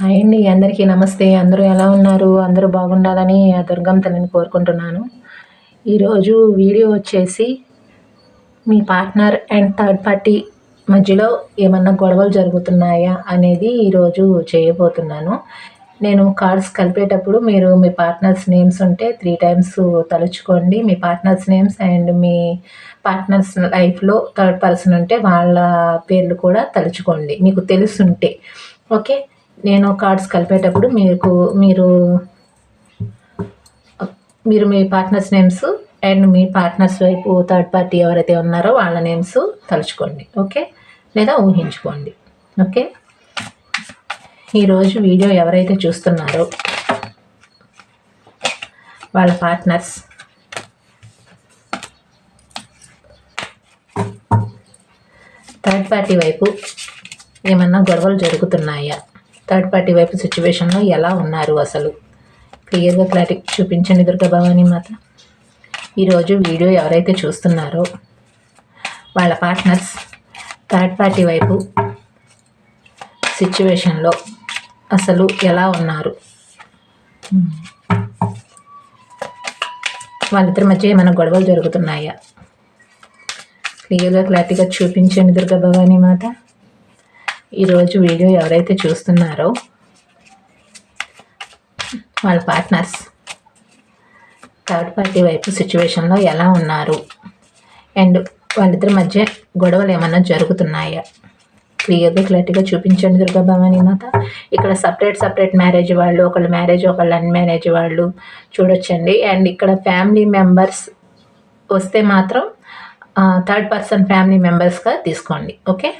Hi అండి అందరికీ నమస్తే. అందరూ ఎలా ఉన్నారు? అందరూ బాగుండాలని ఆ దుర్గం తల్లిని కోరుకుంటున్నాను. ఈరోజు వీడియో వచ్చేసి మీ పార్ట్నర్ అండ్ థర్డ్ పార్టీ మధ్యలో ఏమన్నా గొడవలు జరుగుతున్నాయా అనేది ఈరోజు చేయబోతున్నాను. నేను కార్డ్స్ కలిపేటప్పుడు మీరు మీ పార్ట్నర్స్ నేమ్స్ ఉంటే త్రీ టైమ్స్ తలుచుకోండి. మీ పార్ట్నర్స్ నేమ్స్ అండ్ మీ పార్ట్నర్స్ లైఫ్లో థర్డ్ పర్సన్ ఉంటే వాళ్ళ పేర్లు కూడా తలుచుకోండి. మీకు తెలుసుంటే. ఓకే? నేను కార్డ్స్ కలిపేటప్పుడు మీకు మీరు మీరు మీ పార్ట్నర్స్ నేమ్స్ అండ్ మీ పార్ట్నర్స్ వైపు థర్డ్ పార్టీ ఎవరైతే ఉన్నారో వాళ్ళ నేమ్స్ తలుచుకోండి ఓకే లేదా ఊహించుకోండి ఓకే ఈరోజు వీడియో ఎవరైతే చూస్తున్నారో వాళ్ళ పార్ట్నర్స్ థర్డ్ పార్టీ వైపు ఏమన్నా గొడవలు జరుగుతున్నాయా? థర్డ్ పార్టీ వైపు సిచ్యువేషన్లో ఎలా ఉన్నారు అసలు? క్లియర్గా క్లారిటీ చూపించండి దుర్గా భవానీ మాత. ఈరోజు వీడియో ఎవరైతే చూస్తున్నారో వాళ్ళ పార్ట్నర్స్ థర్డ్ పార్టీ వైపు సిచ్యువేషన్లో అసలు ఎలా ఉన్నారు? వాళ్ళిద్దరి మధ్య ఏమైనా గొడవలు జరుగుతున్నాయా? క్లియర్గా క్లారిటీగా చూపించండి దుర్గా భవానీ మాత. ఈరోజు వీడియో ఎవరైతే చూస్తున్నారో వాళ్ళ పార్ట్నర్స్ థర్డ్ పార్టీ వైపు సిచ్యువేషన్లో ఎలా ఉన్నారు? అండ్ వాళ్ళిద్దరి మధ్య గొడవలు ఏమన్నా జరుగుతున్నాయా? క్లియర్గా క్లారిటీగా చూపించండి దుర్గా భవానీ మాత. ఇక్కడ సపరేట్ సపరేట్ మ్యారేజ్ వాళ్ళు ఒకళ్ళు మ్యారేజ్ ఒకళ్ళు అన్మ్యారేజ్ వాళ్ళు చూడొచ్చండి. అండ్ ఇక్కడ ఫ్యామిలీ మెంబర్స్ వస్తే మాత్రం థర్డ్ పర్సన్ ఫ్యామిలీ మెంబర్స్గా తీసుకోండి. ఓకే?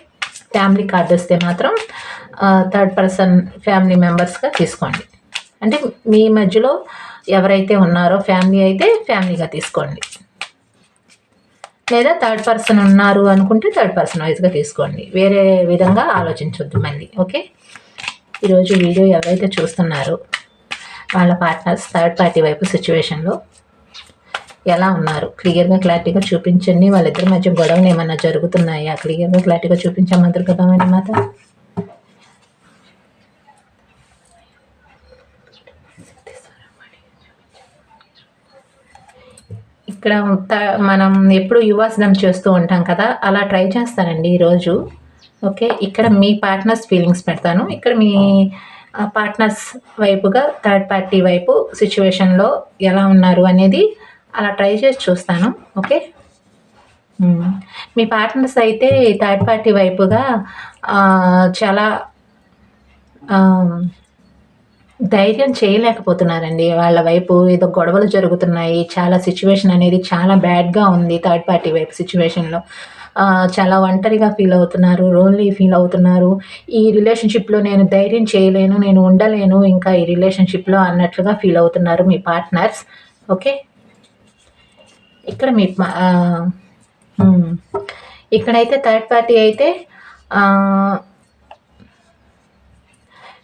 ఫ్యామిలీ కార్డు వస్తే మాత్రం థర్డ్ పర్సన్ ఫ్యామిలీ మెంబర్స్గా తీసుకోండి. అంటే మీ మధ్యలో ఎవరైతే ఉన్నారో ఫ్యామిలీ అయితే ఫ్యామిలీగా తీసుకోండి. లేదా థర్డ్ పర్సన్ ఉన్నారు అనుకుంటే థర్డ్ పర్సన్ వైజ్గా తీసుకోండి. వేరే విధంగా ఆలోచించొద్దు మళ్ళీ ఓకే? ఈరోజు వీడియో ఎవరైతే చూస్తున్నారో వాళ్ళ పార్ట్నర్స్ థర్డ్ పార్టీ వైపు సిచ్యువేషన్లో ఎలా ఉన్నారు? క్లియర్గా క్లారిటీగా చూపించండి. వాళ్ళిద్దరి మధ్య గొడవలు ఏమన్నా జరుగుతున్నాయా? క్లియర్గా క్లారిటీగా చూపించమ్మా దుర్గభవాని మాత? ఇక్కడ మనం ఎప్పుడు యువాసనం చేస్తూ ఉంటాం కదా అలా ట్రై చేస్తానండి ఈరోజు. ఓకే ఇక్కడ మీ పార్ట్నర్స్ ఫీలింగ్స్ పెడతాను. ఇక్కడ మీ పార్ట్నర్స్ వైపుగా థర్డ్ పార్టీ వైపు సిచ్యువేషన్లో ఎలా ఉన్నారు అనేది అలా ట్రై చేసి చూస్తాను ఓకే? మీ పార్ట్నర్స్ అయితే థర్డ్ పార్టీ వైపుగా చాలా ధైర్యం చేయలేకపోతున్నారండి. వాళ్ళ వైపు ఏదో గొడవలు జరుగుతున్నాయి చాలా సిచ్యువేషన్ అనేది చాలా బ్యాడ్గా ఉంది థర్డ్ పార్టీ వైపు సిచ్యువేషన్లో. చాలా ఒంటరిగా ఫీల్ అవుతున్నారు లోన్లీ ఫీల్ అవుతున్నారు. ఈ రిలేషన్షిప్లో నేను ధైర్యం చేయలేను నేను ఉండలేను ఇంకా ఈ రిలేషన్షిప్లో అన్నట్లుగా ఫీల్ అవుతున్నారు మీ పార్ట్నర్స్ ఓకే? ఇక్కడ మీ ఇక్కడైతే థర్డ్ పార్టీ అయితే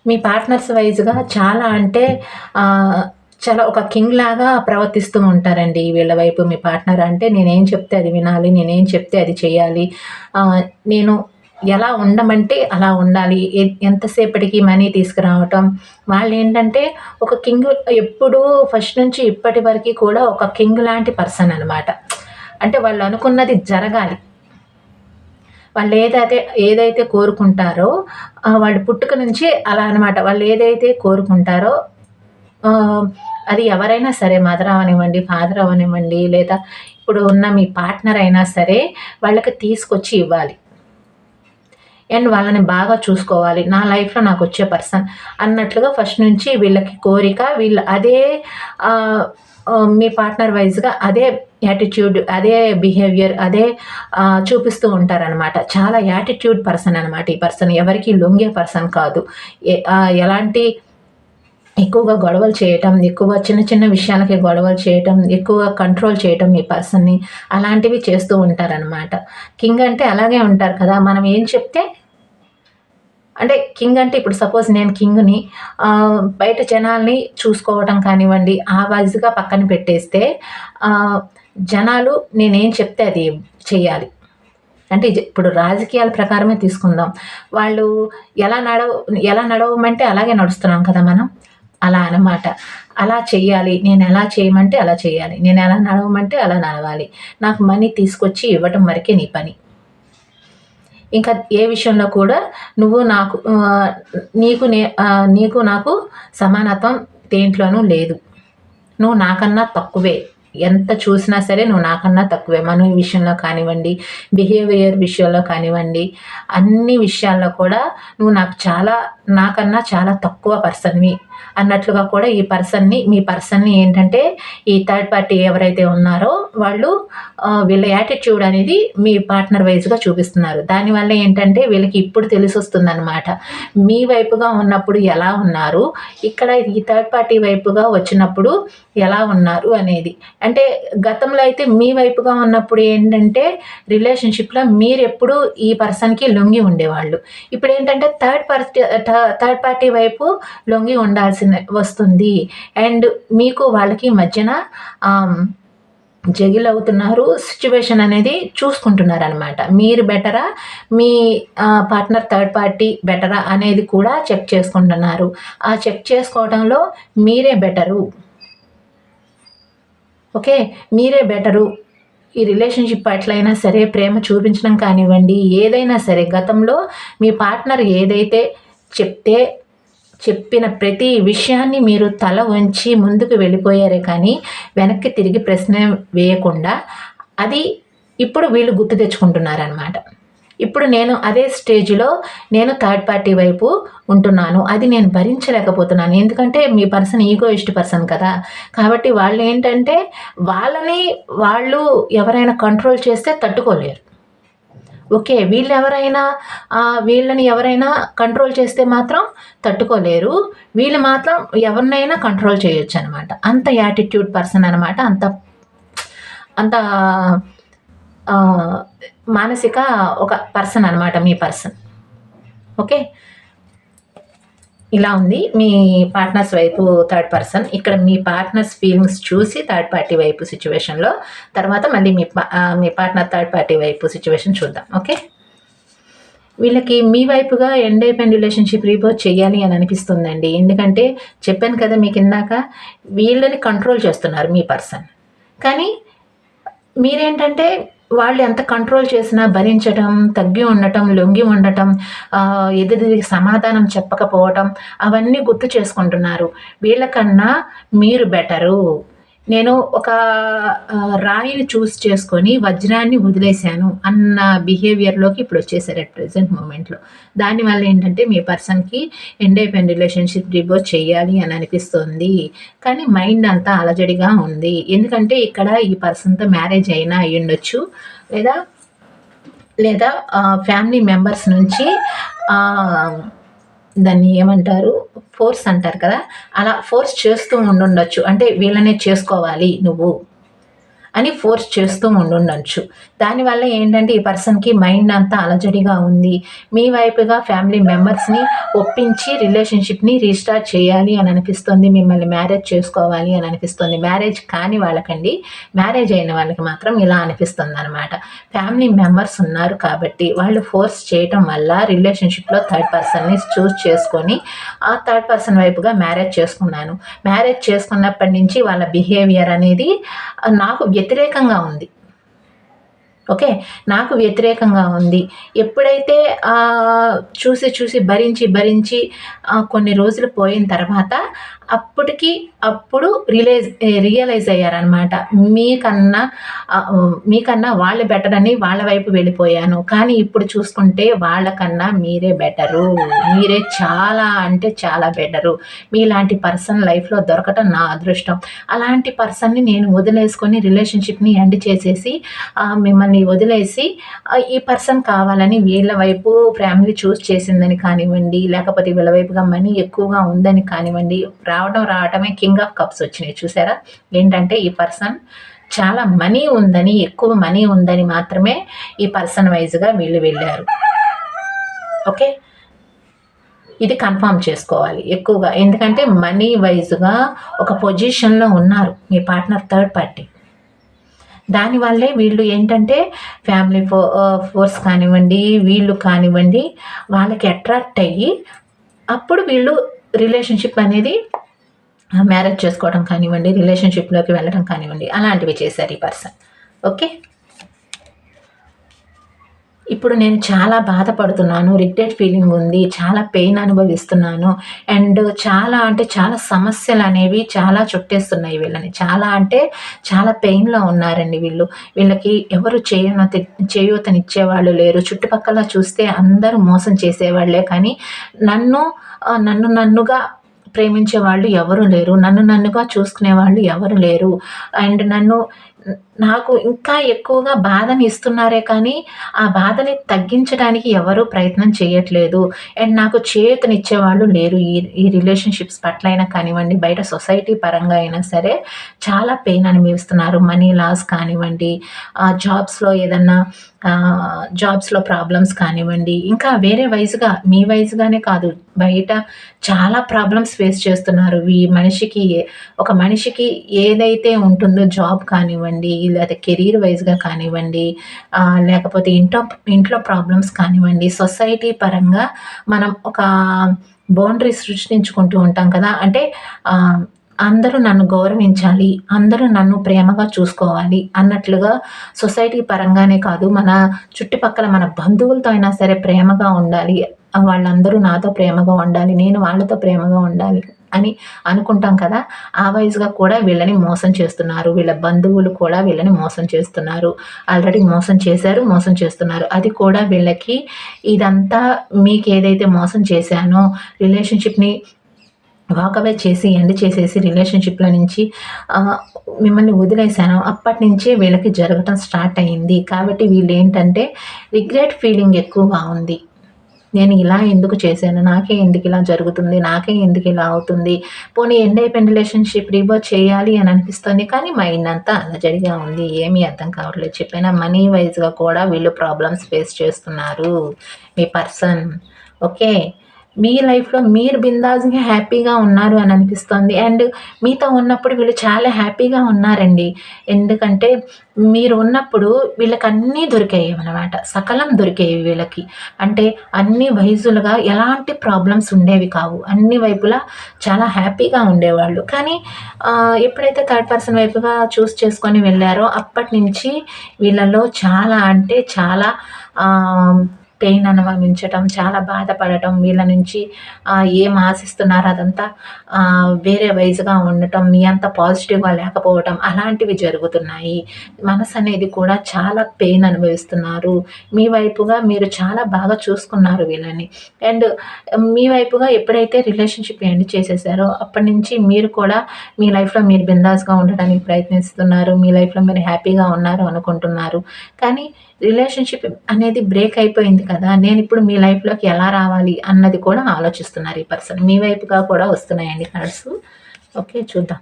మీ పార్ట్నర్స్ వైజ్గా చాలా అంటే చాలా ఒక కింగ్ లాగా ప్రవర్తిస్తూ ఉంటారండి వీళ్ళ వైపు మీ పార్ట్నర్. అంటే నేనేం చెప్తే అది వినాలి నేనేం చెప్తే అది చేయాలి. నేను ఎలా ఉండమంటే అలా ఉండాలి. ఎంతసేపటికి మనీ తీసుకురావటం. వాళ్ళు ఏంటంటే ఒక కింగ్ ఎప్పుడు ఫస్ట్ నుంచి ఇప్పటి వరకు కూడా ఒక కింగ్ లాంటి పర్సన్ అనమాట అంటే వాళ్ళు అనుకున్నది జరగాలి. వాళ్ళు ఏదైతే ఏదైతే కోరుకుంటారో వాళ్ళు పుట్టుక నుంచి అలా అనమాట వాళ్ళు ఏదైతే కోరుకుంటారో అది ఎవరైనా సరే మదర్ అవనివ్వండి ఫాదర్ అవనివ్వండి లేదా ఇప్పుడు ఉన్న మీ పార్ట్నర్ అయినా సరే వాళ్ళకి తీసుకొచ్చి ఇవ్వాలి. అండ్ వాళ్ళని బాగా చూసుకోవాలి. నా లైఫ్లో నాకు వచ్చే పర్సన్ అన్నట్లుగా ఫస్ట్ నుంచి వీళ్ళకి కోరిక వీళ్ళు అదే మీ పార్ట్నర్ వైజ్గా అదే యాటిట్యూడ్ అదే బిహేవియర్ అదే చూపిస్తూ ఉంటారనమాట చాలా యాటిట్యూడ్ పర్సన్ అనమాట ఈ పర్సన్ ఎవరికి లొంగే పర్సన్ కాదు. ఎలాంటి ఎక్కువగా గొడవలు చేయటం ఎక్కువ చిన్న చిన్న విషయాలకి గొడవలు చేయటం ఎక్కువ కంట్రోల్ చేయటం మీ పర్సన్ని అలాంటివి చేస్తూ ఉంటారనమాట కింగ్ అంటే అలాగే ఉంటారు కదా మనం ఏం చెప్తే అంటే కింగ్ అంటే ఇప్పుడు సపోజ్ నేను కింగ్ని బయట జనాల్ని చూసుకోవటం కానివ్వండి ఆ వైజ్గా పక్కన పెట్టేస్తే జనాలు నేనేం చెప్తే అది చేయాలి అంటే ఇప్పుడు రాజకీయాల ప్రకారమే తీసుకుందాం. వాళ్ళు ఎలా నడవ ఎలా నడవమంటే అలాగే నడుస్తున్నాం కదా మనం. అలా అన్నమాట. అలా చెయ్యాలి. నేను ఎలా చేయమంటే అలా చేయాలి నేను ఎలా నడవమంటే అలా నడవాలి. నాకు మనీ తీసుకొచ్చి ఇవ్వటం వరకే నీ పని. ఇంకా ఏ విషయంలో కూడా నువ్వు నాకు నీకు నే నీకు నాకు సమానత్వం దేంట్లోనూ లేదు. నువ్వు నాకన్నా తక్కువే. ఎంత చూసినా సరే నువ్వు నాకన్నా తక్కువే. మన విషయంలో కానివ్వండి బిహేవియర్ విషయంలో కానివ్వండి అన్ని విషయాల్లో కూడా నువ్వు నాకు చాలా నాకన్నా చాలా తక్కువ పర్సన్వి అన్నట్లుగా కూడా ఈ పర్సన్ని మీ పర్సన్ని ఏంటంటే ఈ థర్డ్ పార్టీ ఎవరైతే ఉన్నారో వాళ్ళు వీళ్ళ యాటిట్యూడ్ అనేది మీ పార్ట్నర్ వైజ్గా చూపిస్తున్నారు. దానివల్ల ఏంటంటే వీళ్ళకి ఇప్పుడు తెలిసి వస్తుందన్నమాట మీ వైపుగా ఉన్నప్పుడు ఎలా ఉన్నారు? ఇక్కడ ఈ థర్డ్ పార్టీ వైపుగా వచ్చినప్పుడు ఎలా ఉన్నారు అనేది. అంటే గతంలో అయితే మీ వైపుగా ఉన్నప్పుడు ఏంటంటే రిలేషన్షిప్లో మీరు ఎప్పుడు ఈ పర్సన్కి లొంగి ఉండేవాళ్ళు. ఇప్పుడు ఏంటంటే థర్డ్ పార్టీ థర్డ్ పార్టీ వైపు లొంగి ఉండాల్సిన వస్తుంది. అండ్ మీకు వాళ్ళకి మధ్యన జగిల్ అవుతున్నారు సిచ్యువేషన్ అనేది చూసుకుంటున్నారు అనమాట మీరు బెటరా మీ పార్ట్నర్ థర్డ్ పార్టీ బెటరా అనేది కూడా చెక్ చేసుకుంటున్నారు. ఆ చెక్ చేసుకోవడంలో మీరే బెటరు ఓకే మీరే బెటరు. ఈ రిలేషన్షిప్ ఎట్లయినా సరే ప్రేమ చూపించడం కానివ్వండి ఏదైనా సరే. గతంలో మీ పార్ట్నర్ ఏదైతే చెప్తే చెప్పిన ప్రతి విషయాన్ని మీరు తల ఉంచి ముందుకు వెళ్ళిపోయారే కానీ వెనక్కి తిరిగి ప్రశ్న వేయకుండా అది ఇప్పుడు వీళ్ళు గుర్తు తెచ్చుకుంటున్నారనమాట ఇప్పుడు నేను అదే స్టేజ్లో నేను థర్డ్ పార్టీ వైపు ఉంటున్నాను. అది నేను భరించలేకపోతున్నాను. ఎందుకంటే మీ పర్సన్ ఈగో ఇష్ట పర్సన్ కదా. కాబట్టి వాళ్ళు ఏంటంటే వాళ్ళని వాళ్ళు ఎవరైనా కంట్రోల్ చేస్తే తట్టుకోలేరు. ఓకే వీళ్ళు ఎవరైనా వీళ్ళని ఎవరైనా కంట్రోల్ చేస్తే మాత్రం తట్టుకోలేరు. వీళ్ళు మాత్రం ఎవరినైనా కంట్రోల్ చేయొచ్చు అనమాట అంత యాటిట్యూడ్ పర్సన్ అనమాట. అంత అంత మానసిక ఒక పర్సన్ అనమాట మీ పర్సన్. ఓకే? ఇలా ఉంది. మీ పార్ట్నర్స్ వైపు థర్డ్ పర్సన్. ఇక్కడ మీ పార్ట్నర్స్ ఫీలింగ్స్ చూసి థర్డ్ పార్టీ వైపు సిచ్యువేషన్లో తర్వాత మళ్ళీ మీ పా- మీ పార్ట్నర్ థర్డ్ పార్టీ వైపు సిచ్యువేషన్ చూద్దాం. ఓకే? వీళ్ళకి మీ వైపుగా ఎండ్ అయిపోయిన రిలేషన్షిప్ రీపోజ్ చేయాలి అని అనిపిస్తుందండి. ఎందుకంటే చెప్పాను కదా మీకు ఇందాక వీళ్ళని కంట్రోల్ చేస్తున్నారు మీ పర్సన్. కానీ మీరేంటంటే వాళ్ళు ఎంత కంట్రోల్ చేసినా భరించటం తగ్గి ఉండటం లొంగి ఉండటం ఎదురు సమాధానం చెప్పకపోవటం అవన్నీ గుర్తు చేసుకుంటున్నారు. వీళ్ళకన్నా మీరు బెటరు నేను ఒక రాయిని చూస్ చేసుకొని వజ్రాన్ని వదిలేశాను అన్న బిహేవియర్లోకి ఇప్పుడు వచ్చేసారు అట్ ప్రజెంట్ మూమెంట్లో దానివల్ల ఏంటంటే మీ పర్సన్కి ఎండ్ అయిపోయిన రిలేషన్షిప్ డివోర్స్ చేయాలి అని అనిపిస్తుంది. కానీ మైండ్ అంతా అలజడిగా ఉంది. ఎందుకంటే ఇక్కడ ఈ పర్సన్తో మ్యారేజ్ అయినా అయి ఉండొచ్చు. లేదా లేదా ఫ్యామిలీ మెంబర్స్ నుంచి దాన్ని ఏమంటారు? ఫోర్స్ అంటారు కదా? అలా ఫోర్స్ చేస్తూ ఉండుండొచ్చు. అంటే వీళ్ళనే చేసుకోవాలి నువ్వు. అని ఫోర్స్ చేస్తూ ఉండుండొచ్చు. దానివల్ల ఏంటంటే ఈ పర్సన్కి మైండ్ అంతా అలజడిగా ఉంది. మీ వైపుగా ఫ్యామిలీ మెంబర్స్ని ఒప్పించి రిలేషన్షిప్ని రీస్టార్ట్ చేయాలి అని అనిపిస్తుంది. మిమ్మల్ని మ్యారేజ్ చేసుకోవాలి అని అనిపిస్తుంది. మ్యారేజ్ కాని వాళ్ళకండి మ్యారేజ్ అయిన వాళ్ళకి మాత్రం ఇలా అనిపిస్తుంది అనమాట ఫ్యామిలీ మెంబర్స్ ఉన్నారు కాబట్టి వాళ్ళు ఫోర్స్ చేయటం వల్ల రిలేషన్షిప్లో థర్డ్ పర్సన్ని చూస్ చేసుకొని ఆ థర్డ్ పర్సన్ వైపుగా మ్యారేజ్ చేసుకున్నాను. మ్యారేజ్ చేసుకున్నప్పటి నుంచి వాళ్ళ బిహేవియర్ అనేది నాకు వ్యతిరేకంగా ఉంది. ఓకే? నాకు వ్యతిరేకంగా ఉంది. ఎప్పుడైతే చూసి చూసి భరించి భరించి కొన్ని రోజులు పోయిన తర్వాత అప్పటికి అప్పుడు రిలైజ్ రియలైజ్ అయ్యారనమాట మీకన్నా మీకన్నా వాళ్ళు బెటర్ అని వాళ్ళ వైపు వెళ్ళిపోయాను. కానీ ఇప్పుడు చూసుకుంటే వాళ్ళకన్నా మీరే బెటరు మీరే చాలా అంటే చాలా బెటరు మీలాంటి పర్సన్ లైఫ్లో దొరకటం నా అదృష్టం. అలాంటి పర్సన్ని నేను వదిలేసుకొని రిలేషన్షిప్ని ఎండ్ చేసేసి మిమ్మల్ని వదిలేసి ఈ పర్సన్ కావాలని వీళ్ళ వైపు ఫ్యామిలీ చూస్ చేసిందని కానివ్వండి లేకపోతే వీళ్ళ వైపుగా మనీ ఎక్కువగా ఉందని కానివ్వండి రావడం రావడమే కింగ్ ఆఫ్ కప్స్ వచ్చినాయి చూసారా? ఏంటంటే ఈ పర్సన్ చాలా మనీ ఉందని ఎక్కువ మనీ ఉందని మాత్రమే ఈ పర్సన్ వైజ్గా వీళ్ళు వెళ్ళారు. ఓకే? ఇది కన్ఫామ్ చేసుకోవాలి ఎక్కువగా. ఎందుకంటే మనీ వైజ్గా ఒక పొజిషన్లో ఉన్నారు మీ పార్ట్నర్ థర్డ్ పార్టీ. దానివల్లే వీళ్ళు ఏంటంటే ఫ్యామిలీ ఫో ఫోర్స్ కానివ్వండి వీళ్ళు కానివ్వండి వాళ్ళకి అట్రాక్ట్ అయ్యి అప్పుడు వీళ్ళు రిలేషన్షిప్ అనేది మ్యారేజ్ చేసుకోవడం కానివ్వండి రిలేషన్షిప్లోకి వెళ్ళడం కానివ్వండి అలాంటివి చేశారు ఈ పర్సన్. ఓకే? ఇప్పుడు నేను చాలా బాధపడుతున్నాను రిగ్రెట్ ఫీలింగ్ ఉంది చాలా పెయిన్ అనుభవిస్తున్నాను అండ్ చాలా అంటే చాలా సమస్యలు అనేవి చాలా చుట్టేస్తున్నాయి వీళ్ళని. చాలా అంటే చాలా పెయిన్లో ఉన్నారండి వీళ్ళు. వీళ్ళకి ఎవరు చేయనత చేయూతనిచ్చేవాళ్ళు లేరు. చుట్టుపక్కల చూస్తే అందరూ మోసం చేసేవాళ్ళే కానీ నన్ను నన్ను నన్నుగా ప్రేమించే వాళ్ళు ఎవరు లేరు. నన్ను నన్నుగా చూసుకునే వాళ్ళు ఎవరు లేరు. అండ్ నన్ను నాకు ఇంకా ఎక్కువగా బాధని ఇస్తున్నారే కానీ ఆ బాధని తగ్గించడానికి ఎవరూ ప్రయత్నం చేయట్లేదు. అండ్ నాకు చేతనిచ్చేవాళ్ళు లేరు. ఈ ఈ రిలేషన్షిప్స్ పట్ల అయినా కానివ్వండి బయట సొసైటీ పరంగా అయినా సరే చాలా పెయిన్ అనుభవిస్తున్నారు. మనీ లాస్ కానివ్వండి జాబ్స్లో ఏదన్నా జాబ్స్లో ప్రాబ్లమ్స్ కానివ్వండి ఇంకా వేరే వైజ్గా మీ వైజ్గానే కాదు బయట చాలా ప్రాబ్లమ్స్ ఫేస్ చేస్తున్నారు. ఈ మనిషికి ఒక మనిషికి ఏదైతే ఉంటుందో జాబ్ కానివ్వండి లేదా కెరీర్ వైజ్గా కానివ్వండి లేకపోతే ఇంట్లో ఇంట్లో ప్రాబ్లమ్స్ కానివ్వండి సొసైటీ పరంగా మనం ఒక బౌండరీ సృష్టించుకుంటూ ఉంటాం కదా. అంటే అందరూ నన్ను గౌరవించాలి అందరూ నన్ను ప్రేమగా చూసుకోవాలి అన్నట్లుగా సొసైటీ పరంగానే కాదు మన చుట్టుపక్కల మన బంధువులతో అయినా సరే ప్రేమగా ఉండాలి వాళ్ళందరూ నాతో ప్రేమగా ఉండాలి నేను వాళ్ళతో ప్రేమగా ఉండాలి. అని అనుకుంటాం కదా ఆ వయసుగా కూడా వీళ్ళని మోసం చేస్తున్నారు. వీళ్ళ బంధువులు కూడా వీళ్ళని మోసం చేస్తున్నారు. ఆల్రెడీ మోసం చేశారు మోసం చేస్తున్నారు. అది కూడా వీళ్ళకి ఇదంతా మీకు ఏదైతే మోసం చేశానో రిలేషన్షిప్ని వాకవే చేసి ఎండ్ చేసేసి రిలేషన్షిప్లో నుంచి మిమ్మల్ని వదిలేశాను. అప్పటి నుంచే వీళ్ళకి జరగటం స్టార్ట్ అయ్యింది కాబట్టి వీళ్ళు ఏంటంటే రిగ్రెట్ ఫీలింగ్ ఎక్కువగా ఉంది. నేను ఇలా ఎందుకు చేశాను? నాకే ఎందుకు ఇలా జరుగుతుంది? నాకే ఎందుకు ఇలా అవుతుంది? పోనీ ఎండ్ అయిపోయిన రిలేషన్షిప్ రివర్స్ చేయాలి అని అనిపిస్తుంది కానీ మైండ్ అంతా అలజడిగా ఉంది. ఏమీ అర్థం కావట్లేదు. చెప్పిన మనీ వైజ్గా కూడా వీళ్ళు ప్రాబ్లమ్స్ ఫేస్ చేస్తున్నారు. మీ పర్సన్ ఓకే మీ లైఫ్లో మీరు బిందాజ్గా హ్యాపీగా ఉన్నారు అని అనిపిస్తుంది. అండ్ మీతో ఉన్నప్పుడు వీళ్ళు చాలా హ్యాపీగా ఉన్నారండి. ఎందుకంటే మీరు ఉన్నప్పుడు వీళ్ళకి అన్నీ దొరికాయి అనమాట సకలం దొరికాయి వీళ్ళకి. అంటే అన్ని వయసులుగా ఎలాంటి ప్రాబ్లమ్స్ ఉండేవి కావు. అన్ని వైపులా చాలా హ్యాపీగా ఉండేవాళ్ళు. కానీ ఎప్పుడైతే థర్డ్ పర్సన్ వైపుగా చూస్ చేసుకొని వెళ్ళారో అప్పటి నుంచి వీళ్ళలో చాలా అంటే చాలా పెయిన్ అనుభవించటం చాలా బాధపడటం వీళ్ళ నుంచి ఏం ఆశిస్తున్నారు అదంతా వేరే వైజ్గా ఉండటం మీ అంత పాజిటివ్గా లేకపోవటం అలాంటివి జరుగుతున్నాయి. మనసు అనేది కూడా చాలా పెయిన్ అనుభవిస్తున్నారు. మీ వైపుగా మీరు చాలా బాగా చూసుకున్నారు వీళ్ళని. అండ్ మీ వైపుగా ఎప్పుడైతే రిలేషన్షిప్ ఎండ్ చేసేసారో అప్పటి నుంచి మీరు కూడా మీ లైఫ్లో మీరు బిందాస్గా ఉండడానికి ప్రయత్నిస్తున్నారు మీ లైఫ్లో మీరు హ్యాపీగా ఉన్నారు అనుకుంటున్నారు. కానీ రిలేషన్షిప్ అనేది బ్రేక్ అయిపోయింది కదా నేను ఇప్పుడు మీ లైఫ్లోకి ఎలా రావాలి అన్నది కూడా ఆలోచిస్తున్నారు ఈ పర్సన్. మీ వైపుగా కూడా వస్తున్నాయండి కార్డ్స్ ఓకే చూద్దాం.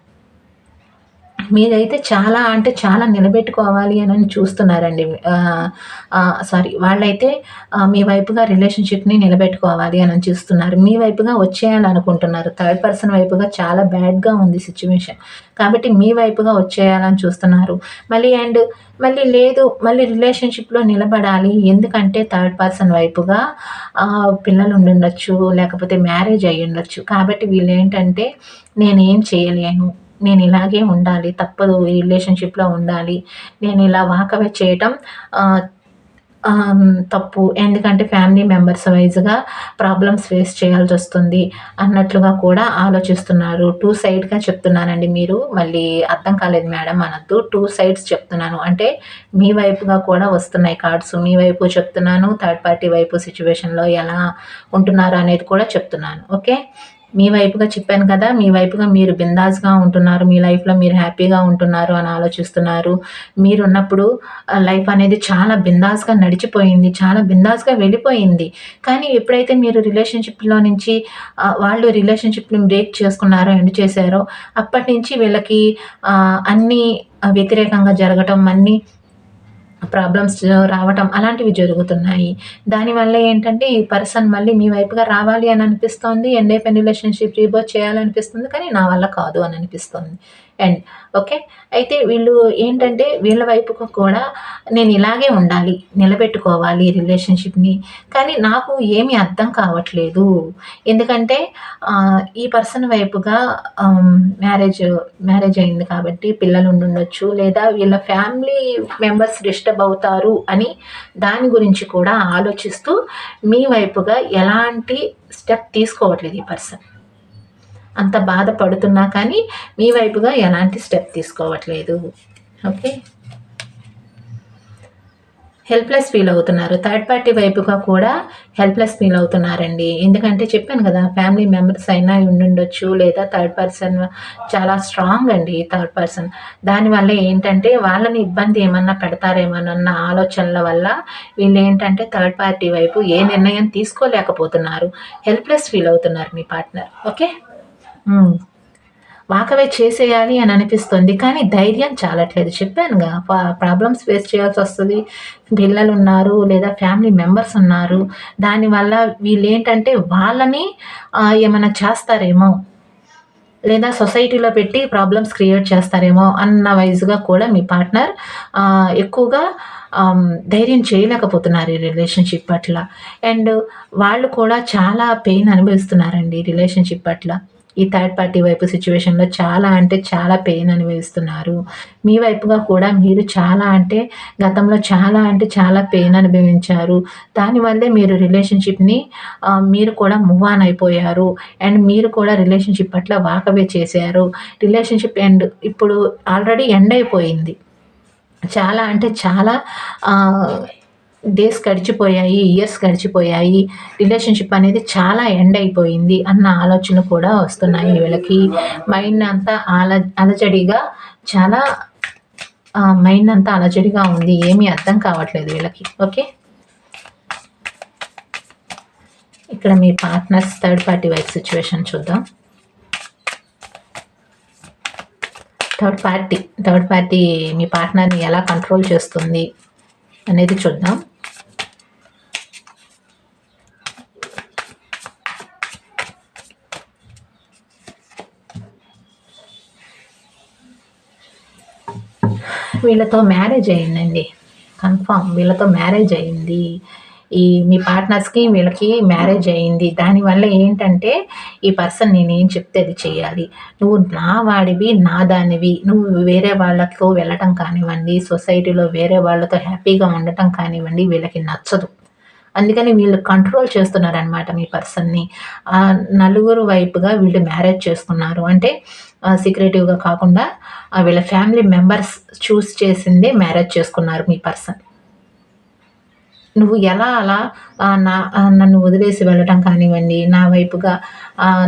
మీరైతే చాలా అంటే చాలా నిలబెట్టుకోవాలి అని చూస్తున్నారండి. సారీ వాళ్ళైతే మీ వైపుగా రిలేషన్షిప్ని నిలబెట్టుకోవాలి అని చూస్తున్నారు. మీ వైపుగా వచ్చేయాలనుకుంటున్నారు థర్డ్ పర్సన్ వైపుగా చాలా బ్యాడ్గా ఉంది సిచ్యువేషన్. కాబట్టి మీ వైపుగా వచ్చేయాలని చూస్తున్నారు. మళ్ళీ అండ్ మళ్ళీ లేదు మళ్ళీ రిలేషన్షిప్లో నిలబడాలి. ఎందుకంటే థర్డ్ పర్సన్ వైపుగా పిల్లలు ఉండుండొచ్చు లేకపోతే మ్యారేజ్ అయ్యి ఉండొచ్చు కాబట్టి వీళ్ళు ఏంటంటే నేనేం చేయలేను. నేను ఇలాగే ఉండాలి తప్పదు ఈ రిలేషన్షిప్లో ఉండాలి నేను ఇలా వాకవే చేయటం తప్పు. ఎందుకంటే ఫ్యామిలీ మెంబర్స్ వైజ్గా ప్రాబ్లమ్స్ ఫేస్ చేయాల్సి వస్తుంది అన్నట్లుగా కూడా ఆలోచిస్తున్నారు. టూ సైడ్గా చెప్తున్నానండి మీరు. మళ్ళీ అర్థం కాలేదు మేడం అనద్దు. టూ సైడ్స్ చెప్తున్నాను. అంటే మీ వైపుగా కూడా వస్తున్నాయి కార్డ్స్ మీ వైపు చెప్తున్నాను థర్డ్ పార్టీ వైపు సిచ్యువేషన్లో ఎలా ఉంటున్నారు అనేది కూడా చెప్తున్నాను. ఓకే మీ వైపుగా చెప్పాను కదా మీ వైపుగా మీరు బిందాస్గా ఉంటున్నారు మీ లైఫ్లో మీరు హ్యాపీగా ఉంటున్నారు అని ఆలోచిస్తున్నారు. మీరున్నప్పుడు లైఫ్ అనేది చాలా బిందాస్గా నడిచిపోయింది చాలా బిందాస్గా వెళ్ళిపోయింది. కానీ ఎప్పుడైతే మీరు రిలేషన్షిప్లో నుంచి వాళ్ళు రిలేషన్షిప్ని బ్రేక్ చేసుకున్నారో ఎండ్ చేశారో అప్పటి నుంచి వీళ్ళకి అన్నీ వ్యతిరేకంగా జరగటం అన్నీ ప్రాబ్లమ్స్ రావటం అలాంటివి జరుగుతున్నాయి. దానివల్ల ఏంటంటే ఈ పర్సన్ మళ్ళీ మీ వైపుగా రావాలి అని అనిపిస్తోంది ఎండ్ అయిపోయిన రిలేషన్షిప్ రీబర్త్ చేయాలనిపిస్తుంది కానీ నా వల్ల కాదు అని అనిపిస్తుంది. అండ్ ఓకే అయితే వీళ్ళు ఏంటంటే వీళ్ళ వైపుకు కూడా నేను ఇలాగే ఉండాలి నిలబెట్టుకోవాలి రిలేషన్షిప్ని. కానీ నాకు ఏమీ అర్థం కావట్లేదు. ఎందుకంటే ఈ పర్సన్ వైపుగా మ్యారేజ్ మ్యారేజ్ అయింది కాబట్టి పిల్లలు ఉండుండొచ్చు లేదా వీళ్ళ ఫ్యామిలీ మెంబర్స్ డిస్టర్బ్ అవుతారు అని దాని గురించి కూడా ఆలోచిస్తూ మీ వైపుగా ఎలాంటి స్టెప్ తీసుకోవట్లేదు ఈ పర్సన్. అంత బాధపడుతున్నా కానీ మీ వైపుగా ఎలాంటి స్టెప్ తీసుకోవట్లేదు. ఓకే? హెల్ప్లెస్ ఫీల్ అవుతున్నారు. థర్డ్ పార్టీ వైపుగా కూడా హెల్ప్లెస్ ఫీల్ అవుతున్నారండి. ఎందుకంటే చెప్పాను కదా ఫ్యామిలీ మెంబర్స్ అయినా ఉండుండొచ్చు లేదా థర్డ్ పర్సన్ చాలా స్ట్రాంగ్ అండి థర్డ్ పర్సన్. దానివల్ల ఏంటంటే వాళ్ళని ఇబ్బంది ఏమన్నా పెడతారేమోనన్న ఆలోచనల వల్ల వీళ్ళు ఏంటంటే థర్డ్ పార్టీ వైపు ఏ నిర్ణయం తీసుకోలేకపోతున్నారు. హెల్ప్లెస్ ఫీల్ అవుతున్నారు మీ పార్ట్నర్. ఓకే? వాకవే చేసేయాలి అని అనిపిస్తుంది కానీ ధైర్యం చాలట్లేదు. చెప్పానుగా ప్రాబ్లమ్స్ ఫేస్ చేయాల్సి వస్తుంది. పిల్లలు ఉన్నారు లేదా ఫ్యామిలీ మెంబర్స్ ఉన్నారు. దానివల్ల వీళ్ళు ఏంటంటే వాళ్ళని ఏమైనా చేస్తారేమో లేదా సొసైటీలో పెట్టి ప్రాబ్లమ్స్ క్రియేట్ చేస్తారేమో అన్న వైజ్గా కూడా మీ పార్ట్నర్ ఎక్కువగా ధైర్యం చేయలేకపోతున్నారు ఈ రిలేషన్షిప్ పట్ల. అండ్ వాళ్ళు కూడా చాలా పెయిన్ అనుభవిస్తున్నారండి రిలేషన్షిప్ పట్ల. ఈ థర్డ్ పార్టీ వైపు సిచ్యువేషన్లో చాలా అంటే చాలా పెయిన్ అనుభవిస్తున్నారు. మీ వైపుగా కూడా మీరు చాలా అంటే గతంలో చాలా అంటే చాలా పెయిన్ అనుభవించారు. దానివల్లే మీరు రిలేషన్షిప్ని మీరు కూడా మూవ్ ఆన్ అయిపోయారు. అండ్ మీరు కూడా రిలేషన్షిప్ పట్ల వాకవే చేశారు. రిలేషన్షిప్ ఎండ్ ఇప్పుడు ఆల్రెడీ ఎండ్ అయిపోయింది. చాలా అంటే చాలా డేస్ గడిచిపోయాయి ఇయర్స్ గడిచిపోయాయి. రిలేషన్షిప్ అనేది చాలా ఎండ్ అయిపోయింది అన్న ఆలోచన కూడా వస్తున్నాయి వీళ్ళకి. మైండ్ అంతా అల అలజడిగా చాలా మైండ్ అంతా అలజడిగా ఉంది. ఏమీ అర్థం కావట్లేదు వీళ్ళకి. ఓకే? ఇక్కడ మీ పార్ట్నర్స్ థర్డ్ పార్టీ వైఫ్ సిచ్యువేషన్ చూద్దాం. థర్డ్ పార్టీ థర్డ్ పార్టీ మీ పార్ట్నర్ని ఎలా కంట్రోల్ చేస్తుంది అనేది చూద్దాం. వీళ్ళతో మ్యారేజ్ అయిందండి. కన్ఫామ్ వీళ్ళతో మ్యారేజ్ అయింది. ఈ మీ పార్ట్నర్స్కి వీళ్ళకి మ్యారేజ్ అయింది. దానివల్ల ఏంటంటే ఈ పర్సన్ నేనేం చెప్తే అది చేయాలి. నువ్వు నా వాడివి నా దానివి. నువ్వు వేరే వాళ్ళతో వెళ్ళటం కానివ్వండి సొసైటీలో వేరే వాళ్ళతో హ్యాపీగా ఉండటం కానివ్వండి వీళ్ళకి నచ్చదు. అందుకని వీళ్ళు కంట్రోల్ చేస్తున్నారనమాట మీ పర్సన్ని. నలుగురు వైపుగా వీళ్ళు మ్యారేజ్ చేసుకున్నారు. అంటే సీక్రెటివ్గా కాకుండా వీళ్ళ ఫ్యామిలీ మెంబర్స్ చూస్ చేసిందే మ్యారేజ్ చేసుకున్నారు మీ పర్సన్. నువ్వు ఎలా అలా నా నన్ను వదిలేసి వెళ్ళటం కానివ్వండి నా వైపుగా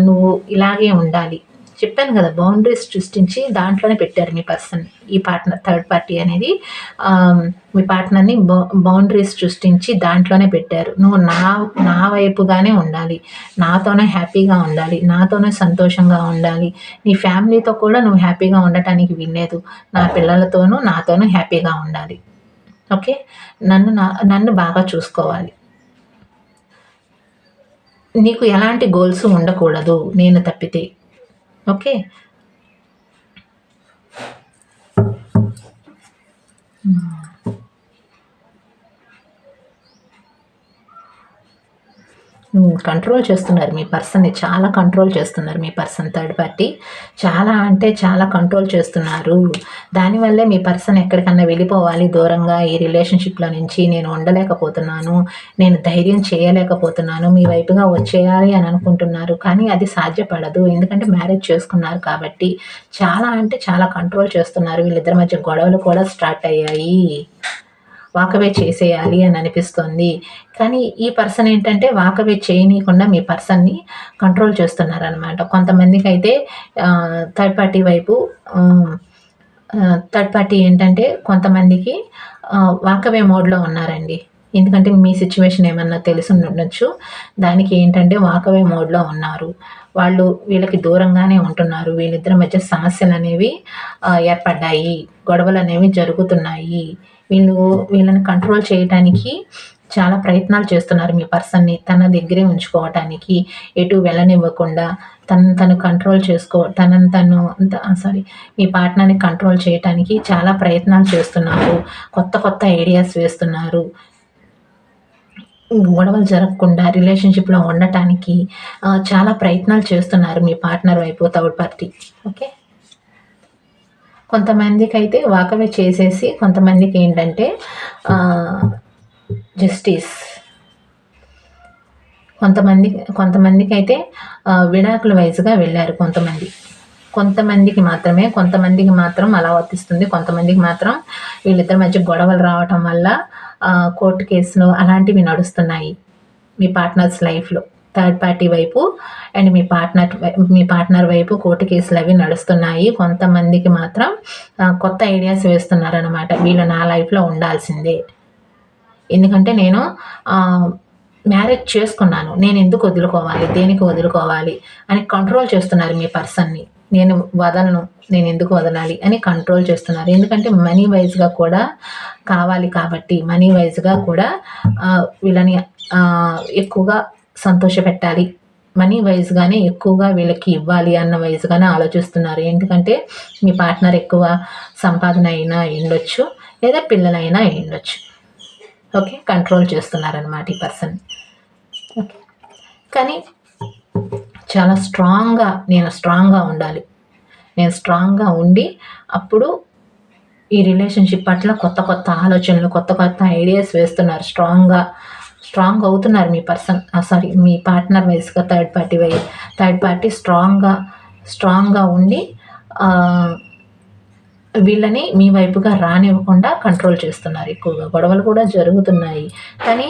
నువ్వు ఇలాగే ఉండాలి. చెప్పాను కదా బౌండరీస్ సృష్టించి దాంట్లోనే పెట్టారు మీ పర్సన్ ఈ పార్ట్నర్ థర్డ్ పార్టీ అనేది. మీ పార్ట్నర్ని బౌ బౌండరీస్ సృష్టించి దాంట్లోనే పెట్టారు. నువ్వు నా నా వైపుగానే ఉండాలి. నాతోనే హ్యాపీగా ఉండాలి. నాతోనే సంతోషంగా ఉండాలి. నీ ఫ్యామిలీతో కూడా నువ్వు హ్యాపీగా ఉండటానికి వినలేదు నా పిల్లలతోనూ నాతోనూ హ్యాపీగా ఉండాలి. ఓకే? నన్ను నా నన్ను బాగా చూసుకోవాలి. నీకు ఎలాంటి గోల్స్ ఉండకూడదు. నేను తప్పితే. ఓకే. Hmm. కంట్రోల్ చేస్తున్నారు. మీ పర్సన్ని చాలా కంట్రోల్ చేస్తున్నారు. మీ పర్సన్ థర్డ్ పార్టీ చాలా అంటే చాలా కంట్రోల్ చేస్తున్నారు. దానివల్లే మీ పర్సన్ ఎక్కడికన్నా వెళ్ళిపోవాలి. దూరంగా ఈ రిలేషన్షిప్లో నుంచి నేను ఉండలేకపోతున్నాను. నేను ధైర్యం చేయలేకపోతున్నాను. మీ వైపుగా వచ్చేయాలి అని అనుకుంటున్నారు. కానీ అది సాధ్యపడదు. ఎందుకంటే మ్యారేజ్ చేసుకున్నారు కాబట్టి చాలా అంటే చాలా కంట్రోల్ చేస్తున్నారు. వీళ్ళిద్దరి మధ్య గొడవలు కూడా స్టార్ట్ అయ్యాయి. వాకవే చేసేయాలి అని అనిపిస్తుంది. కానీ ఈ పర్సన్ ఏంటంటే వాకవే చేయనీయకుండా మీ పర్సన్ని కంట్రోల్ చేస్తున్నారనమాట కొంతమందికి అయితే థర్డ్ పార్టీ వైపు థర్డ్ పార్టీ ఏంటంటే కొంతమందికి వాకవే మోడ్లో ఉన్నారండి. ఎందుకంటే మీ సిచ్యువేషన్ ఏమన్నా తెలిసి ఉండొచ్చు. దానికి ఏంటంటే వాకవే మోడ్లో ఉన్నారు. వాళ్ళు వీళ్ళకి దూరంగానే ఉంటున్నారు. వీళ్ళిద్దరి మధ్య సమస్యలు అనేవి ఏర్పడ్డాయి. గొడవలు అనేవి జరుగుతున్నాయి. వీళ్ళు వీళ్ళని కంట్రోల్ చేయటానికి చాలా ప్రయత్నాలు చేస్తున్నారు మీ పర్సన్‌ని తన దగ్గరే ఉంచుకోవటానికి, ఎటు వెళ్ళనివ్వకుండా, తనను తను కంట్రోల్ చేసుకో తనను తను సారీ మీ పార్ట్నర్‌ని కంట్రోల్ చేయటానికి చాలా ప్రయత్నాలు చేస్తున్నారు. కొత్త కొత్త ఐడియాస్ వేస్తున్నారు. గొడవలు జరగకుండా రిలేషన్‌షిప్‌లో ఉండటానికి చాలా ప్రయత్నాలు చేస్తున్నారు మీ పార్ట్నర్ వైపు థర్డ్ పార్టీ. ఓకే. కొంతమందికి అయితే వాకవే చేసేసి కొంతమందికి ఏంటంటే జస్టిస్. కొంతమంది కొంతమందికైతే అయితే విడాకుల వైస్‌గా వెళ్ళారు కొంతమంది. కొంతమందికి మాత్రమే, కొంతమందికి మాత్రం అలా వర్తిస్తుంది. కొంతమందికి మాత్రం వీళ్ళిద్దరి మధ్య గొడవలు రావటం వల్ల కోర్టు కేసులు అలాంటివి నడుస్తున్నాయి. మీ పార్ట్నర్స్ లైఫ్‌లో. థర్డ్ పార్టీ వైపు అండ్ మీ పార్ట్నర్ వై మీ పార్ట్నర్ వైపు కోర్టు కేసులు అవి నడుస్తున్నాయి. కొంతమందికి మాత్రం కొత్త ఐడియాస్ వేస్తున్నారనమాట. వీళ్ళు నా లైఫ్‌లో ఉండాల్సిందే. ఎందుకంటే నేను మ్యారేజ్ చేసుకున్నాను. నేను ఎందుకు వదులుకోవాలి? దేనికి వదులుకోవాలి? అని కంట్రోల్ చేస్తున్నారు మీ పర్సన్‌ని. నేను వదలను. నేను ఎందుకు వదలాలి? అని కంట్రోల్ చేస్తున్నారు. ఎందుకంటే మనీ వైస్‌గా కూడా కావాలి కాబట్టి, మనీ వైస్‌గా కూడా వీళ్ళని ఎక్కువగా సంతోషపెట్టాలి. మనీ వైస్‌గానే ఎక్కువగా వీళ్ళకి ఇవ్వాలి అన్న వైస్‌గానే ఆలోచిస్తున్నారు. ఎందుకంటే మీ పార్ట్నర్ ఎక్కువ సంపాదన అయినా అయ్యుండొచ్చు. లేదా పిల్లలైనా అయ్యుండొచ్చు. ఓకే. కంట్రోల్ చేస్తున్నారనమాట ఈ పర్సన్. ఓకే. కానీ చాలా స్ట్రాంగ్‌గా నేను స్ట్రాంగ్‌గా ఉండాలి. నేను స్ట్రాంగ్‌గా ఉండి అప్పుడు ఈ రిలేషన్‌షిప్ పట్ల కొత్త కొత్త ఆలోచనలు, కొత్త కొత్త ఐడియాస్ వేస్తున్నారు. స్ట్రాంగ్‌గా స్ట్రాంగ్ అవుతున్నారు మీ పర్సన్ సారీ మీ పార్ట్నర్ వైస్‌గా థర్డ్ పార్టీ వై థర్డ్ పార్టీ స్ట్రాంగ్‌గా స్ట్రాంగ్‌గా ఉండి వీళ్ళని మీ వైపుగా రానివ్వకుండా కంట్రోల్ చేస్తున్నారు ఎక్కువగా. గొడవలు కూడా జరుగుతున్నాయి. కానీ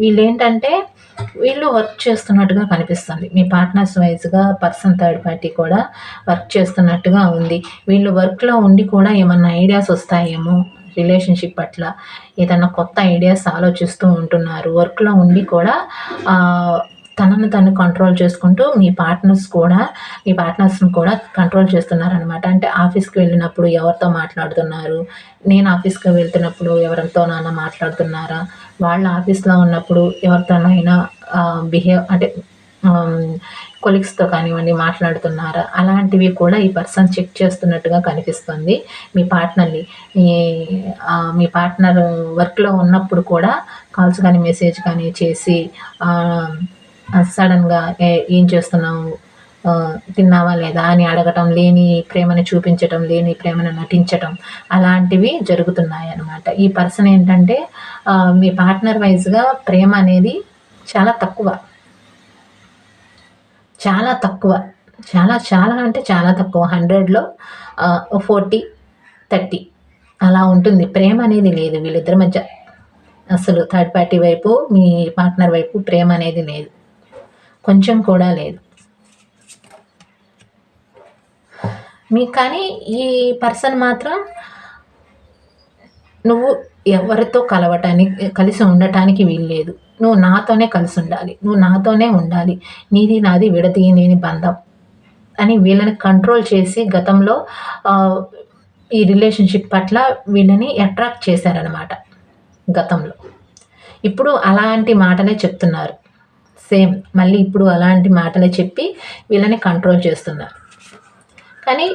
వీళ్ళేంటంటే వీళ్ళు వర్క్ చేస్తున్నట్టుగా కనిపిస్తుంది. మీ పార్ట్నర్స్ వైస్‌గా పర్సన్ థర్డ్ పార్టీ కూడా వర్క్ చేస్తున్నట్టుగా ఉంది. వీళ్ళు వర్క్‌లో ఉండి కూడా ఏమన్నా ఐడియాస్ వస్తాయేమో రిలేషన్‌షిప్ పట్ల. ఏదన్నా కొత్త ఐడియాస్ ఆలోచిస్తూ ఉంటున్నారు. వర్క్‌లో ఉండి కూడా తనను తను కంట్రోల్ చేసుకుంటూ మీ పార్ట్నర్స్ కూడా మీ పార్ట్నర్స్‌ని కూడా కంట్రోల్ చేస్తున్నారనమాట. అంటే ఆఫీస్‌కి వెళ్ళినప్పుడు ఎవరితో మాట్లాడుతున్నారు? నేను ఆఫీస్‌కి వెళ్తున్నప్పుడు ఎవరితోనైనా మాట్లాడుతున్నారా? వాళ్ళ ఆఫీస్‌లో ఉన్నప్పుడు ఎవరితోనైనా బిహేవ్ అంటే Um, కొలీగ్స్‌తో కానివ్వండి మాట్లాడుతున్నారా? అలాంటివి కూడా ఈ పర్సన్ చెక్ చేస్తున్నట్టుగా కనిపిస్తుంది. మీ పార్ట్నర్‌ని. మీ పార్ట్నర్ వర్క్‌లో ఉన్నప్పుడు కూడా కాల్స్ కానీ మెసేజ్ కానీ చేసి సడన్గా ఏ ఏం చేస్తున్నావు? తిన్నావా లేదా? అని అడగటం, లేని ప్రేమని చూపించటం, లేని ప్రేమను నటించటం అలాంటివి జరుగుతున్నాయనమాట. ఈ పర్సన్ ఏంటంటే మీ పార్ట్నర్ వైస్‌గా ప్రేమ అనేది చాలా తక్కువ. చాలా తక్కువ. చాలా చాలా అంటే చాలా తక్కువ. హండ్రెడ్లో ఫోర్టీ థర్టీ అలా ఉంటుంది. ప్రేమ అనేది లేదు వీళ్ళిద్దరి మధ్య. అసలు థర్డ్ పార్టీ వైపు, మీ పార్ట్నర్ వైపు ప్రేమ అనేది లేదు. కొంచెం కూడా లేదు. మీకు కానీ ఈ పర్సన్ మాత్రం నువ్వు ఎవరితో కలవటానికి కలిసి ఉండటానికి వీల్లేదు. నువ్వు నాతోనే కలిసి ఉండాలి నువ్వు నాతోనే ఉండాలి. నీది నాది విడదీయనేని బంధం అని వీళ్ళని కంట్రోల్ చేసి గతంలో ఈ రిలేషన్‌షిప్ పట్ల వీళ్ళని అట్రాక్ట్ చేశారనమాట గతంలో. ఇప్పుడు అలాంటి మాటలే చెప్తున్నారు. సేమ్ మళ్ళీ ఇప్పుడు అలాంటి మాటలే చెప్పి వీళ్ళని కంట్రోల్ చేస్తున్నారు. కానీ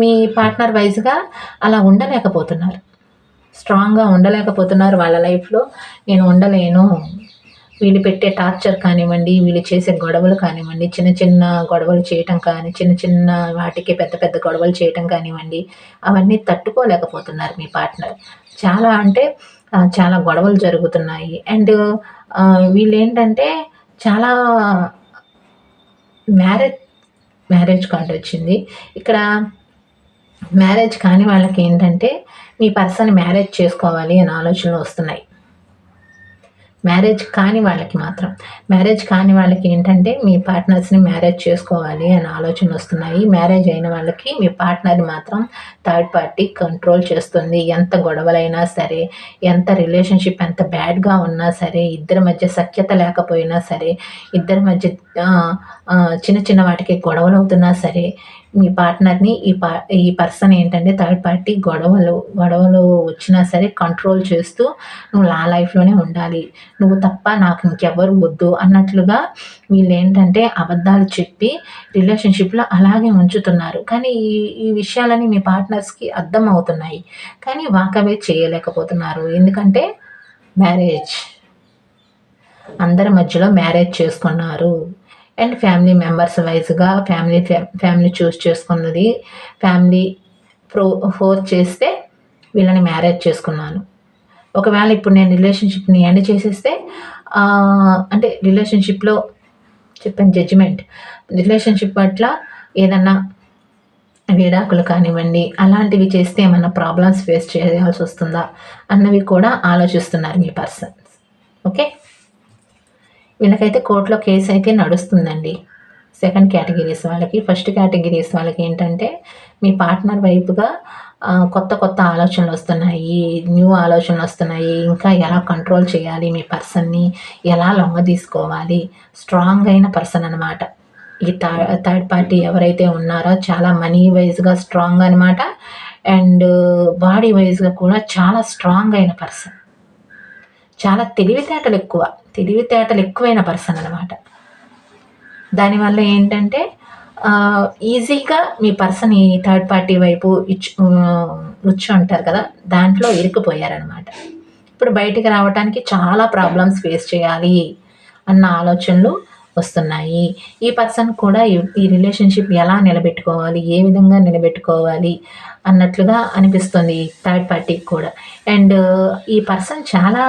మీ పార్ట్నర్ వైస్‌గా అలా ఉండలేకపోతున్నారు. స్ట్రాంగ్‌గా ఉండలేకపోతున్నారు వాళ్ళ లైఫ్‌లో. నేను ఉండలేను. వీళ్ళు పెట్టే టార్చర్ కానివ్వండి, వీళ్ళు చేసే గొడవలు కానివ్వండి, చిన్న చిన్న గొడవలు చేయటం కానీ, చిన్న చిన్న వాటికి పెద్ద పెద్ద గొడవలు చేయటం కానివ్వండి, అవన్నీ తట్టుకోలేకపోతున్నారు మీ పార్ట్నర్. చాలా అంటే చాలా గొడవలు జరుగుతున్నాయి. అండ్ వీళ్ళు ఏంటంటే చాలా మ్యారేజ్ మ్యారేజ్ కార్డ్ వచ్చింది. ఇక్కడ మ్యారేజ్ కాని వాళ్ళకేంటంటే మీ పర్సన్ మ్యారేజ్ చేసుకోవాలి అనే ఆలోచనలు వస్తున్నాయి. మ్యారేజ్ కాని వాళ్ళకి మాత్రం. మ్యారేజ్ కాని వాళ్ళకి ఏంటంటే మీ పార్ట్నర్స్‌ని మ్యారేజ్ చేసుకోవాలి అనే ఆలోచనలొస్తున్నాయి. మ్యారేజ్ అయిన వాళ్ళకి మీ పార్ట్నర్‌ని మాత్రం థర్డ్ పార్టీ కంట్రోల్ చేస్తుంది. ఎంత గొడవలైనా సరే, ఎంత రిలేషన్‌షిప్ ఎంత బ్యాడ్‌గా ఉన్నా సరే, ఇద్దరి మధ్య సఖ్యత లేకపోయినా సరే, ఇద్దరి మధ్య చిన్న చిన్న వాటికి గొడవలు అవుతున్నా సరే, మీ పార్ట్నర్ని ఈ పా ఈ పర్సన్ ఏంటంటే థర్డ్ పార్టీ గొడవలు గొడవలు వచ్చినా సరే కంట్రోల్ చేస్తూ నువ్వు నా లైఫ్లోనే ఉండాలి. నువ్వు తప్ప నాకు ఇంకెవ్వరు వద్దు అన్నట్లుగా వీళ్ళు ఏంటంటే అబద్ధాలు చెప్పి రిలేషన్షిప్లో అలాగే ఉంచుతున్నారు. కానీ ఈ ఈ విషయాలని మీ పార్ట్నర్స్కి అర్థం అవుతున్నాయి కానీ వాకవే చేయలేకపోతున్నారు. ఎందుకంటే మ్యారేజ్. అందరి మధ్యలో మ్యారేజ్ చేసుకున్నారు. అండ్ ఫ్యామిలీ మెంబర్స్ వైజ్గా ఫ్యామిలీ ఫ్యామిలీ చూస్ చేసుకున్నది. ఫ్యామిలీ ప్రో ఫోర్ చేస్తే వీళ్ళని మ్యారేజ్ చేసుకున్నాను. ఒకవేళ ఇప్పుడు నేను రిలేషన్షిప్ని ఎండ్ చేసేస్తే అంటే రిలేషన్షిప్లో చెప్పాను జడ్జిమెంట్. రిలేషన్షిప్ పట్ల ఏదన్నా విడాకులు కానివ్వండి అలాంటివి చేస్తే ఏమన్నా ప్రాబ్లమ్స్ ఫేస్ చేయాల్సి వస్తుందా అన్నవి కూడా ఆలోచిస్తున్నారు మీ పర్సన్స్. ఓకే? వీళ్ళకైతే కోర్టులో కేసు అయితే నడుస్తుందండి. సెకండ్ కేటగిరీస్ వాళ్ళకి ఫస్ట్ కేటగిరీస్ వాళ్ళకి ఏంటంటే మీ పార్ట్నర్ వైపుగా కొత్త కొత్త ఆలోచనలు వస్తున్నాయి న్యూ ఆలోచనలు వస్తున్నాయి ఇంకా ఎలా కంట్రోల్ చేయాలి మీ పర్సన్ని ఎలా లొంగ తీసుకోవాలి స్ట్రాంగ్ అయిన పర్సన్ అనమాట ఈ థర్డ్ పార్టీ ఎవరైతే ఉన్నారో చాలా మనీ వైజ్గా స్ట్రాంగ్ అనమాట అండ్ బాడీ వైజ్గా కూడా చాలా స్ట్రాంగ్ అయిన పర్సన్. చాలా తెలివితేటలు ఎక్కువ. తెలివితేటలు ఎక్కువైన పర్సన్ అనమాట దానివల్ల ఏంటంటే ఈజీగా మీ పర్సన్ ఈ థర్డ్ పార్టీ వైపు ఇచ్చు రుచి ఉంటారు కదా దాంట్లో ఇరుక్కుపోయారనమాట ఇప్పుడు బయటికి రావడానికి చాలా ప్రాబ్లమ్స్ ఫేస్ చేయాలి అన్న ఆలోచనలు వస్తున్నాయి. ఈ పర్సన్ కూడా ఈ రిలేషన్షిప్ ఎలా నిలబెట్టుకోవాలి? ఏ విధంగా నిలబెట్టుకోవాలి? అన్నట్లుగా అనిపిస్తుంది థర్డ్ పార్టీకి కూడా. అండ్ ఈ పర్సన్ చాలా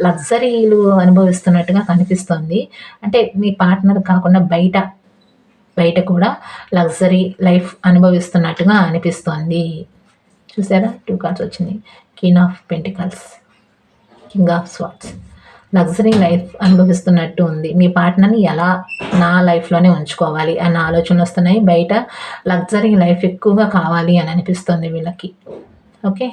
లగ్జరీలు అనుభవిస్తున్నట్టుగా కనిపిస్తుంది. అంటే మీ పార్ట్నర్ కాకుండా బయట బయట కూడా లగ్జరీ లైఫ్ అనుభవిస్తున్నట్టుగా అనిపిస్తోంది. చూసారా? టూ కార్డ్స్ వచ్చింది. King of pentacles. King of swords luxury life అనుభవిస్తున్నట్టు ఉంది. మీ పార్ట్నర్ని ఎలా నా లైఫ్లోనే ఉంచుకోవాలి అన్న ఆలోచనలు వస్తున్నాయి. బయట లగ్జరీ లైఫ్ ఎక్కువగా కావాలి అని అనిపిస్తుంది వీళ్ళకి. ఓకే?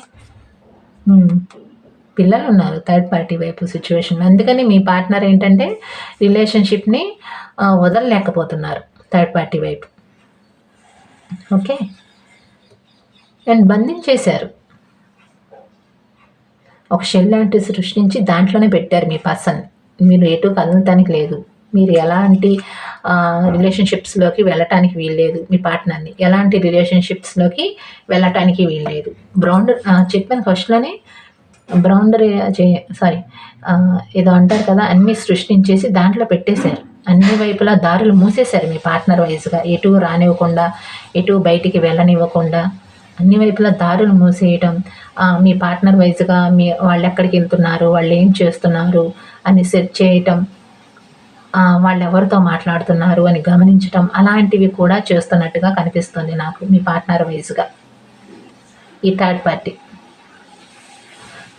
పిల్లలు ఉన్నారు థర్డ్ పార్టీ వైపు సిచ్యువేషన్ అందుకని మీ పార్ట్నర్ ఏంటంటే రిలేషన్షిప్ని వదలలేకపోతున్నారు థర్డ్ పార్టీ వైపు. ఓకే? అండ్ బంధించేశారు. ఒక షెల్ లాంటి సృష్టించి దాంట్లోనే పెట్టారు మీ పర్సన్. మీరు ఎటు కదలటానికి లేదు. మీరు ఎలాంటి రిలేషన్షిప్స్లోకి వెళ్ళటానికి వీల్లేదు మీ పార్ట్నర్ని. ఎలాంటి రిలేషన్షిప్స్లోకి వెళ్ళటానికి వీల్లేదు. బ్రౌండర్ చెప్పిన ఫస్ట్లోనే బ్రౌండర్ సారీ ఏదో అంటారు కదా అన్నీ సృష్టించేసి దాంట్లో పెట్టేశారు. అన్ని వైపులా దారులు మూసేశారు మీ పార్ట్నర్ వైజ్గా. ఎటు రానివ్వకుండా ఎటు బయటికి వెళ్ళనివ్వకుండా. అన్ని వైపులా దారులు మూసేయటం మీ పార్ట్నర్ వైజ్గా మీ వాళ్ళు ఎక్కడికి వెళ్తున్నారు? వాళ్ళు ఏం చేస్తున్నారు? అని సెర్చ్ చేయటం వాళ్ళు ఎవరితో మాట్లాడుతున్నారు? అని గమనించటం అలాంటివి కూడా చేస్తున్నట్టుగా కనిపిస్తుంది నాకు మీ పార్ట్నర్ వైజ్గా. ఈ థర్డ్ పార్టీ.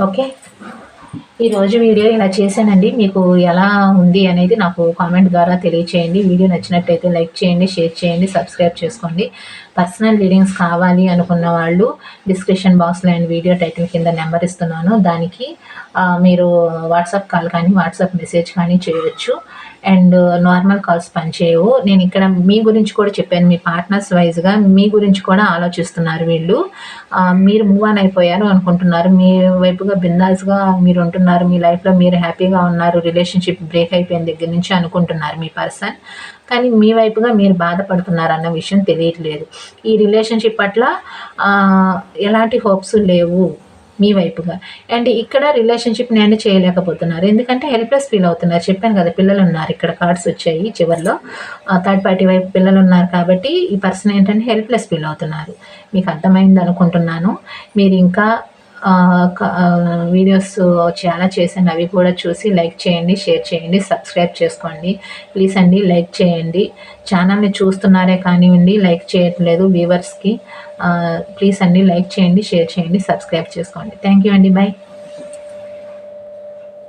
ఓకే? ఈరోజు వీడియో ఇలా చేశానండి. మీకు ఎలా ఉంది అనేది నాకు కామెంట్ ద్వారా తెలియచేయండి. వీడియో నచ్చినట్టయితే లైక్ చేయండి షేర్ చేయండి సబ్స్క్రైబ్ చేసుకోండి. పర్సనల్ రీడింగ్స్ కావాలి అనుకున్న వాళ్ళు డిస్క్రిప్షన్ బాక్స్లో అండ్ వీడియో టైటిల్ కింద నెంబర్ ఇస్తున్నాను. దానికి మీరు వాట్సాప్ కాల్ కానీ వాట్సాప్ మెసేజ్ కానీ చేయవచ్చు అండ్ నార్మల్ కాల్స్ పనిచేయవు. నేను ఇక్కడ మీ గురించి కూడా చెప్పాను. మీ పార్ట్నర్స్ వైజ్గా మీ గురించి కూడా ఆలోచిస్తున్నారు వీళ్ళు. మీరు మూవ్ ఆన్ అయిపోయారు అనుకుంటున్నారు. మీ వైపుగా బిందాస్గా మీరు ఉంటున్నారు. మీ లైఫ్లో మీరు హ్యాపీగా ఉన్నారు. రిలేషన్షిప్ బ్రేక్ అయిపోయిన దగ్గర నుంచి అనుకుంటున్నారు మీ పర్సన్ కానీ మీ వైపుగా మీరు బాధపడుతున్నారు అన్న విషయం తెలియట్లేదు. ఈ రిలేషన్షిప్ పట్ల ఎలాంటి హోప్స్ లేవు. మీ వైపుగా. అండ్ ఇక్కడ రిలేషన్షిప్ నేను చేయలేకపోతున్నారు. ఎందుకంటే హెల్ప్లెస్ ఫీల్ అవుతున్నారు. చెప్పాను కదా పిల్లలు ఉన్నారు ఇక్కడ కార్డ్స్ వచ్చాయి చివరిలో. థర్డ్ పార్టీ వైపు పిల్లలు ఉన్నారు కాబట్టి ఈ పర్సన్ ఏంటంటే హెల్ప్లెస్ ఫీల్ అవుతున్నారు. మీకు అర్థమైంది అనుకుంటున్నాను. మీరు ఇంకా వీడియోస్ చాలా చేశాను. అవి కూడా చూసి లైక్ చేయండి షేర్ చేయండి సబ్స్క్రైబ్ చేసుకోండి. ప్లీజ్ అండి లైక్ చేయండి. ఛానల్ని చూస్తున్నారే కానివ్వండి లైక్ చేయట్లేదు వ్యూవర్స్కి. ప్లీజ్ అండి లైక్ చేయండి షేర్ చేయండి సబ్స్క్రైబ్ చేసుకోండి. థ్యాంక్ యూ అండి. బాయ్